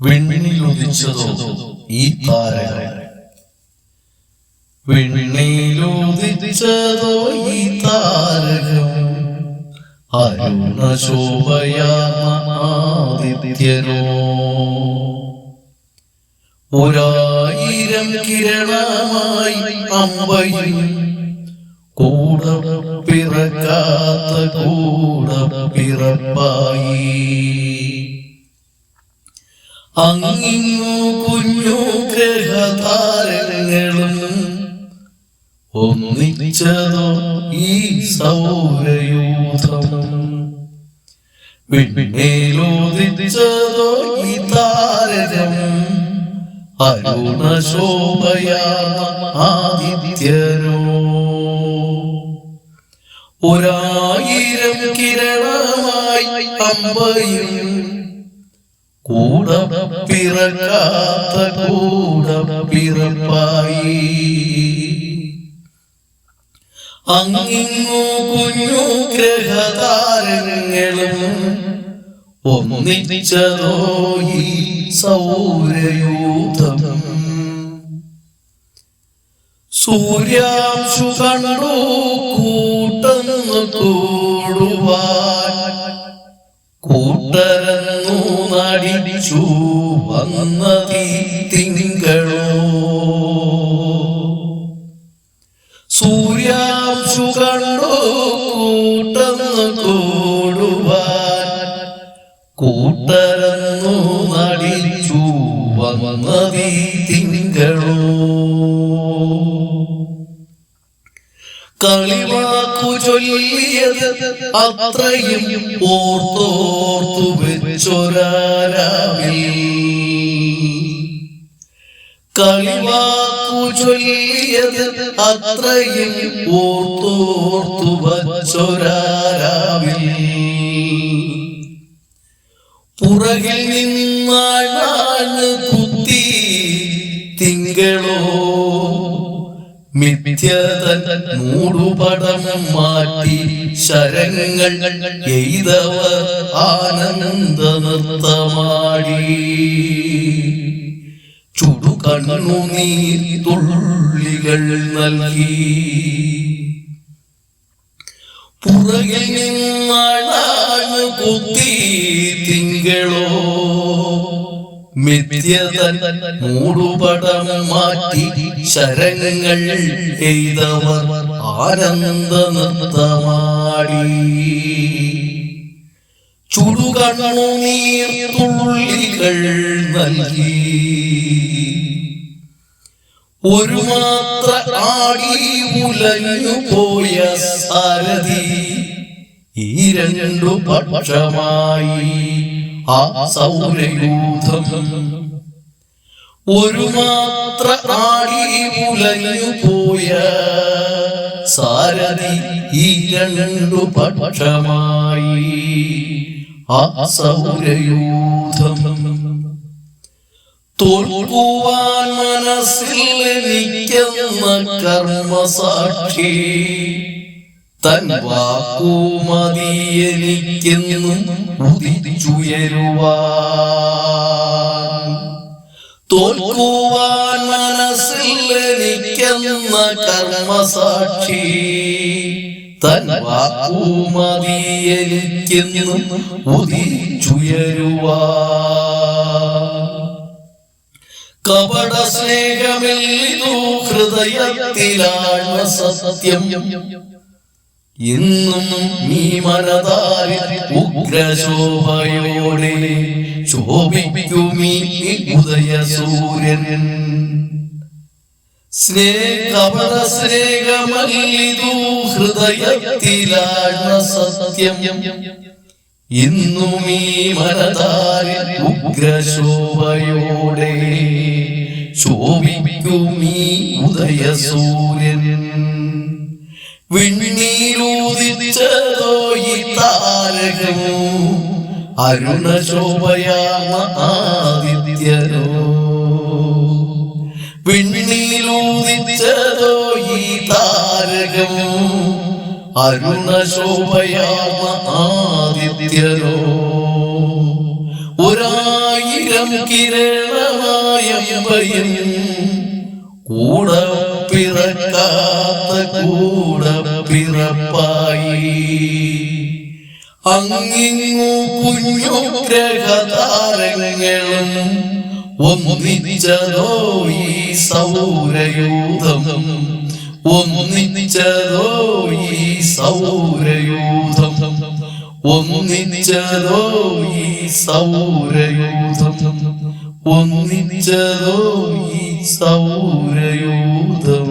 വെണ്ണിലുദിച്ചതോ ഈ താര വെണ്ണിലുദിച്ചതോ ഈ താരകം? അരുണ ശോഭയാദിത്യനോ ഒരായിരം കിരണമായി അമ്പയും കൂട പിറക്കാത്ത കൂടം പിറപ്പായി. അങ്ങിങ്ങു കുഞ്ഞു ഗ്രഹതാരങ്ങളും ഒന്നിച്ചതോ ഈ സൗരയൂഥം. വിണ്ണേലോദിച്ചതോ ഈ താരകം അരുണ ശോഭയാ ആദിത്യനോ ഒരായിരം കിരണമായി അമ്പയും കൂട പിറക്കാത്ത കൂടം പിറപ്പായി. അങ്ങിങ്ങു കുഞ്ഞു ഗ്രഹതാരങ്ങളും ഒന്നിച്ചതോ ഈ സൗരയൂഥം. സൂര്യാംശു കണ്ടു കൂട്ടെന്ന് കൂടുവാൻ. കൂട്ടരന്നു നടിച്ചു വന്നതീ തിങ്കളോ? സൂര്യാംശു കണ്ടോ കൂട്ടെന്ന് കൂടുവാൻ? കൂട്ടരന്നു നടിച്ചു വന്നതി തിങ്കളോ? കളിവാക്കു ചൊല്ലിയത് അത്രയും ഓർത്തോർത്തു വെച്ചൊരാരാവിൽ. കളിവാക്കു ചൊല്ലിയത് അത്രയും ഓർത്തോർത്തു വച്ചൊരാരാവിൽ. പുറകിൽ നിന്നാണ് കുത്തി തിങ്കളോ മിഥ്യതൻ മൂടുപടം മാറ്റി ശരങ്ങൾ എയ്തവർ ആനന്ദ നൃത്തമാടി ചുടു കണ്ണുനീർ തുള്ളികൾ നൽകി. പുറകിൽ നിന്നാണ് കുത്തി തിങ്കളോ. മിഥ്യതൻ മാറ്റി ശരങ്ങൾ എയ്തവർ ആനന്ദ നൃത്തമാടി. ചുടുകണ്ണുനീർ തുള്ളികൾ നൽകി. ഒരു മാത്ര ആടി ഉലഞ്ഞു പോയ സാരഥി ഈ രണ്ടു പക്ഷമായി. ആ സൗരയൂഥം ഒരു മാത്ര ആടി ഉലഞ്ഞു പോയ സാരഥി ഈ രണ്ടു പക്ഷമായി. ആ സൗരയൂഥം തോൽക്കുവാൻ മനസ്സിൽ എനിക്കെന്ന കർമ്മസാക്ഷി. തൻ വാക്കുമതി എനിക്കെന്നും ഉദിച്ചുയരുവാൻ. തോൽക്കുവാൻ മനസ്സിൽ എനിക്കെന്ന കർമ്മസാക്ഷി. തൻ വാക്കുമതി എനിക്കെന്നും ഉദിച്ചുയരുവാൻ. കപട സ്നേഹമില്ലു ഹൃദയത്തിലാണ് സത്യം. ഇന്നും നീ ഉഗ്രശോഭയോടെ ശോഭിക്കുമീ ഉദയ സൂര്യൻ സ്നേഹപര സ്നേഹമല്ലിതു ഹൃദയത്തിലാഴ്വ സത്യം. ഇന്നും ഈ മനതാരിൽ ഉഗ്രശോഭയോടെ ശോഭിക്കുമീ ഉദയ സൂര്യൻ വിണ്ണീരൂതിച്ചതോ ഈ താരകമോ? അരുണ ശോഭയാമ ആദിത്യനോ വിണ്ണീരൂതിച്ചതോ ഈ താരകമോ? അരുണ ശോഭയാമ ആദിത്യനോ ഒരായിരം കിരണമായ കൂടെ പിറക്കാത്ത കൂടെ പിറപ്പായി അങ്ങിങ്ങു കുഞ്ഞു ഗ്രഹതാരങ്ങളും ഒന്നിച്ചതോ ഈ സൗരയൂഥം? ഒന്നിച്ചതോ ഈ സൗരയൂഥം? ഒന്നിച്ചതോ ഈ സൗരയൂഥം? ഒന്നിച്ചതോ ഈ സൗരയൂഥം?